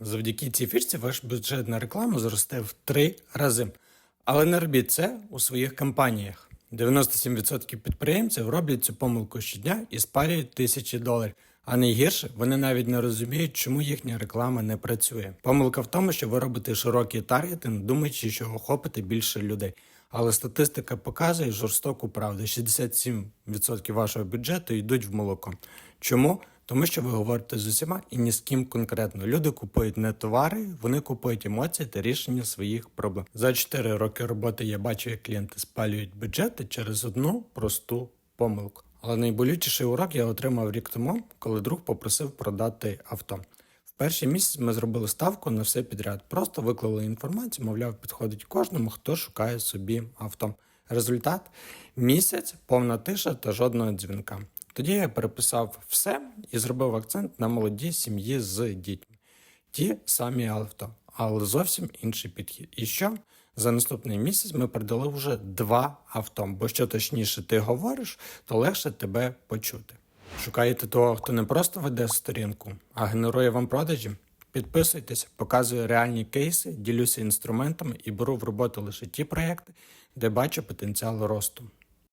Завдяки цій фішці ваш бюджет на рекламу зросте в три рази. Але не робіть це у своїх компаніях. 97% підприємців роблять цю помилку щодня і спалюють тисячі доларів. А найгірше, вони навіть не розуміють, чому їхня реклама не працює. Помилка в тому, що ви робите широкий таргетинг, думаючи, що охопите більше людей. Але статистика показує жорстоку правду: 67% вашого бюджету йдуть в молоко. Чому? Тому що ви говорите з усіма і ні з ким конкретно. Люди купують не товари, вони купують емоції та рішення своїх проблем. За 4 роки роботи я бачу, як клієнти спалюють бюджети через одну просту помилку. Але найболючіший урок я отримав рік тому, коли друг попросив продати авто. В перший місяць ми зробили ставку на все підряд. Просто виклали інформацію, мовляв, підходить кожному, хто шукає собі авто. Результат місяць, повна тиша та жодного дзвінка. Тоді я переписав все і зробив акцент на молоді сім'ї з дітьми. Ті самі авто, але зовсім інший підхід. І що? За наступний місяць ми продали вже два авто, бо що точніше ти говориш, то легше тебе почути. Шукаєте того, хто не просто веде сторінку, а генерує вам продажі? Підписуйтесь, показую реальні кейси, ділюся інструментами і беру в роботу лише ті проекти, де бачу потенціал росту.